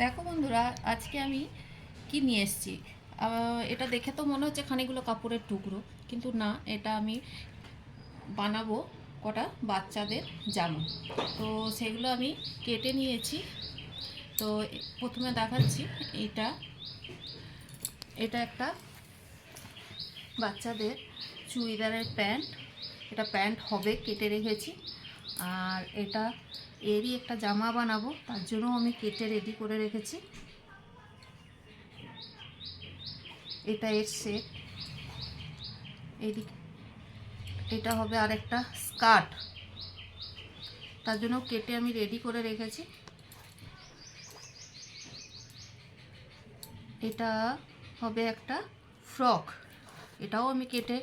দেখো বন্ধুরা, আজকে আমি কি নিয়ে এসেছি? এটা দেখে তো মনে হচ্ছে খানিকগুলো কাপড়ের টুকরো, কিন্তু না, এটা আমি বানাবো কটা বাচ্চাদের জামা। তো সেগুলো আমি কেটে নিয়েছি। তো প্রথমে দেখাচ্ছি, এটা এটা একটা বাচ্চাদের চুড়িদারের প্যান্ট। এটা প্যান্ট হবে, কেটে রেখেছি। আর এটা, এরই একটা জামা বানাবো, তার জন্য আমি কেটে রেডি করে রেখেছি। এটা এর সেট এদিক, এটা হবে আর একটা স্কার্ট তার জন্য কেটে আমি রেডি করে রেখেছি। এটা হবে একটা ফ্রক এটাও আমি কেটে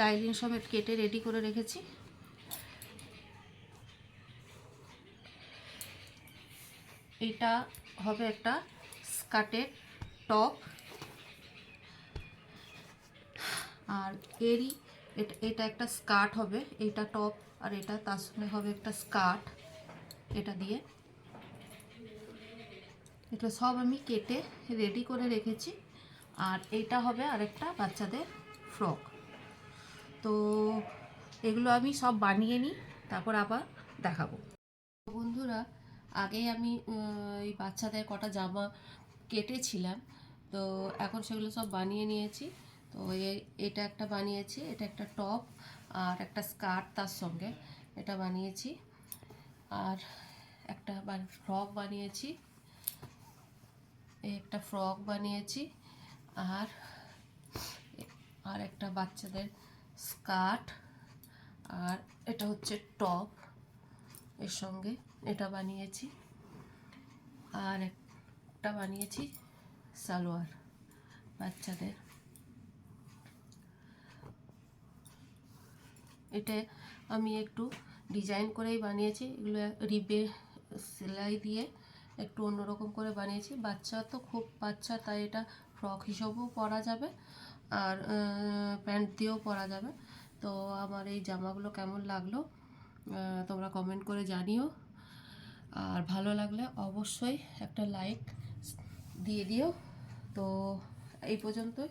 লাইলিন সমেত কেটে রেডি করে রেখেছি। এটা হবে একটা স্কার্টের টপ। আর এরই এটা এটা একটা স্কার্ট হবে, এটা টপ আর এটা তার সঙ্গে হবে একটা স্কার্ট, এটা দিয়ে। এটা সব আমি কেটে রেডি করে রেখেছি। আর এটা হবে আরেকটা বাচ্চাদের ফ্রক তো এগুলো আমি সব বানিয়ে নিই, তারপর আবার দেখাবো। বন্ধুরা আগে আমি এই বাচ্চাদের কটা জামা কেটেছিলাম। তো এখন সেগুলো সব বানিয়ে নিয়েছি। তো এটা একটা বানিয়েছি, এটা একটা টপ আর একটা স্কার্ট তার সঙ্গে এটা বানিয়েছি। আর একটা ফ্রক বানিয়েছি, একটা ফ্রক বানিয়েছি আর আর একটা বাচ্চাদের স্কার্ট আর এটা হচ্ছে টপ। এর সঙ্গে। এটা বানিয়েছি। আর একটা বানিয়েছি সালোয়ার বাচ্চাদের। এটা আমি একটু ডিজাইন করেই বানিয়েছি। এগুলো রিবে সেলাই দিয়ে একটু অন্যরকম করে বানিয়েছি। বাচ্চা তো খুব বাচ্চা, তাই এটা ফ্রক হিসেবেও পরা যাবে আর প্যান্ট দিয়েও পরা যাবে। তো আমার এই জামাগুলো কেমন লাগল তোমরা কমেন্ট করে জানিও। আর ভালো লাগলে অবশ্যই একটা লাইক দিয়ে দিও। তো এই পর্যন্তই।